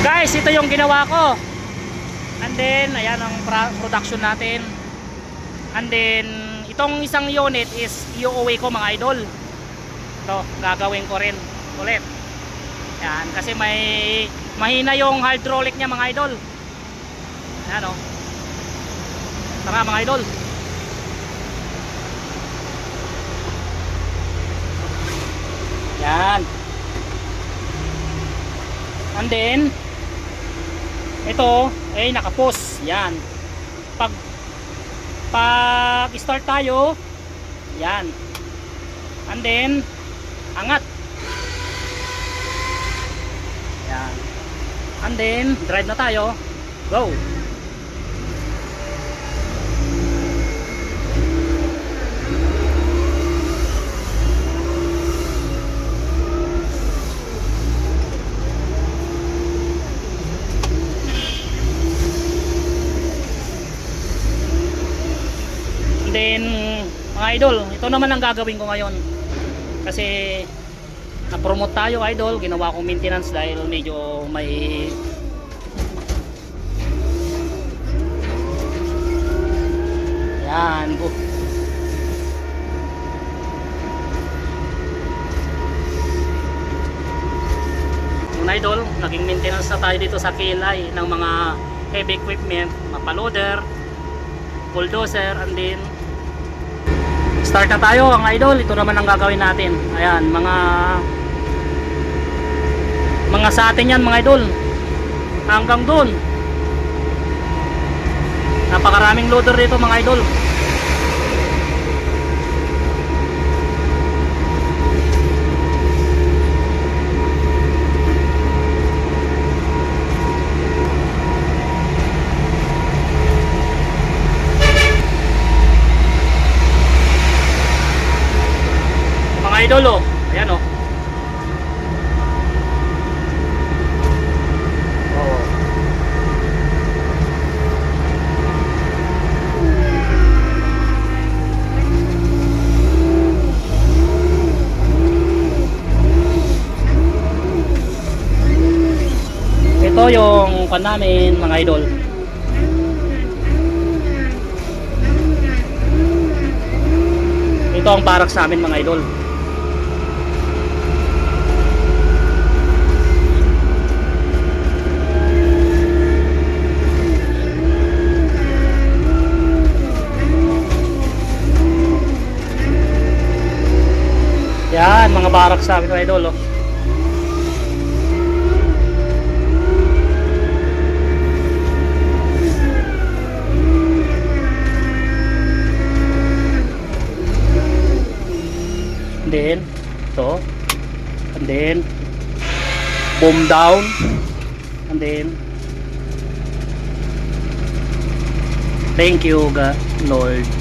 Guys, ito yung ginawa ko. And then, ayan ang production natin. And then, itong isang unit is iuwi ko mga idol. Ito, gagawin ko rin ulit. Yan, kasi may mahina yung hydraulic niya mga idol. Ayan o. Tara mga idol. Yan. And then, ito, ay nakapos. Yan. Pag, pag start tayo, yan. And then, angat. Yan. And then, drive na tayo. Go. And then, mga idol, ito naman ang gagawin ko ngayon. Kasi, na-promote tayo idol, ginawa kong maintenance dahil medyo may Yan, bu. Mga idol, naging maintenance na tayo dito sa kilay ng mga heavy equipment, mapaloader, bulldozer, and then start na tayo ang idol. Ito naman ang gagawin natin. Ayan, mga mga sa atin yan mga idol. Hanggang doon. Napakaraming loader dito mga idol. Idol oh. Ayan oh. Ito yung pan namin mga idol. Ito ang parak sa amin mga idol. Yan, mga barak sa amin mga idol. Oh. And then, ito. And then, boom down. And then, thank you, God, Lord.